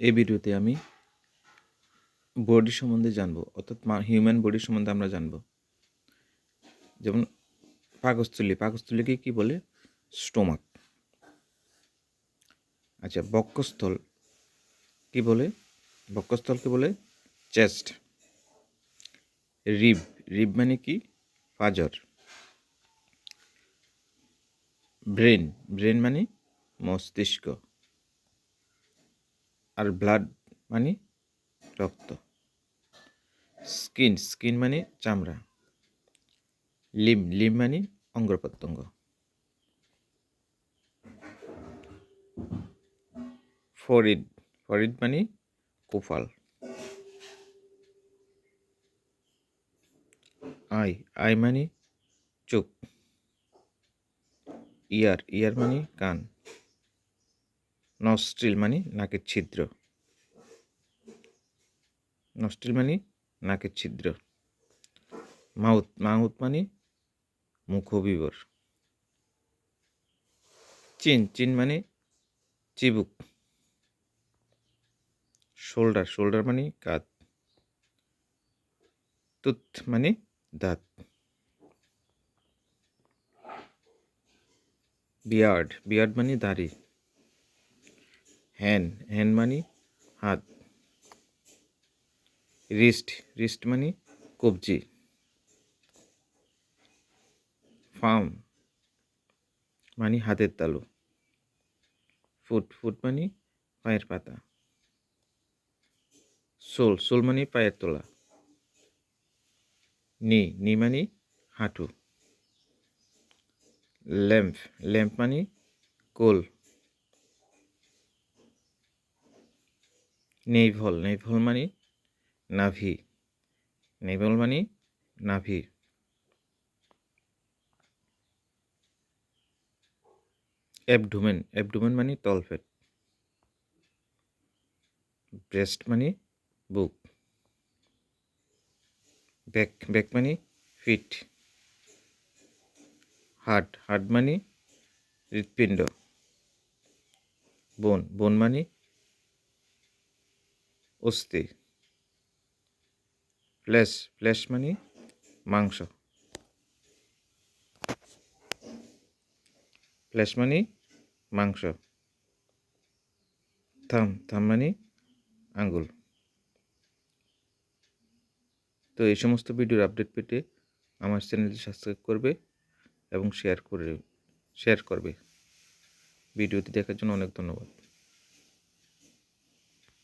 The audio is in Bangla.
এই ভিডিওতে আমি বডি সম্বন্ধে জানব, অর্থাৎ হিউম্যান বডি সম্বন্ধে আমরা জানব। যেমন পাকস্থলী, পাকস্থলীকে কি বলে? স্টোমাক। আচ্ছা বক্ষস্থল কি বলে? বক্ষস্থলকে বলে? চেস্ট। রিব রিব মানে কি? পাজর ব্রেন ব্রেন মানে মস্তিষ্ক। আর ব্লাড মানে রক্ত। স্কিন স্কিন মানে চামড়া। লিম লিম মানে অঙ্গ প্রত্যঙ্গ ফরিড ফরিড মানে কোফাল আই আই মানে চোখ। ইয়ার ইয়ার মানে কান। নস্ট্রিল মানে নাকের ছিদ্র। নস্ট্রিল মানে নাকের ছিদ্র। মাউথ মাউথ মানে মুখবিবর। চিন চিন মানে চিবুক। শোল্ডার শোল্ডার মানে কাঁধ। তুত মানে দাঁত। বিয়ার্ড বিয়ার্ড মানে দাড়ি। হ্যান্ড হ্যান্ড মানে হাত রিস্ট রিস্ট মানে কবজি ফার্ম মানে হাতের তালু ফুট ফুট মানে পায়ের পাতা সোল সোল মানে পায়ের তোলা নি নি মানে হাঁটু ল্যাম্প ল্যাম্প মানে কোল নেইভল নেইভল মানে নাভি, নেইভল মানে নাভি। অ্যাবডোমেন অ্যাবডোমেন মানে তলপেট। ব্রেস্ট মানে বুক। ব্যাক ব্যাক মানে ফিট। হার্ট হার্ট মানে হৃৎপিণ্ড। বোন বোন মানে অস্থি। ফ্লেশ ফ্লেশ মানে মাংস। ফ্লেশ মানে মাংস। থাম থাম মানে আঙ্গুল তো এই সমস্ত ভিডিওর আপডেট পেতে আমার চ্যানেলটি সাবস্ক্রাইব করবে এবং শেয়ার করে শেয়ার করবে। ভিডিওটি দেখার জন্য অনেক ধন্যবাদ।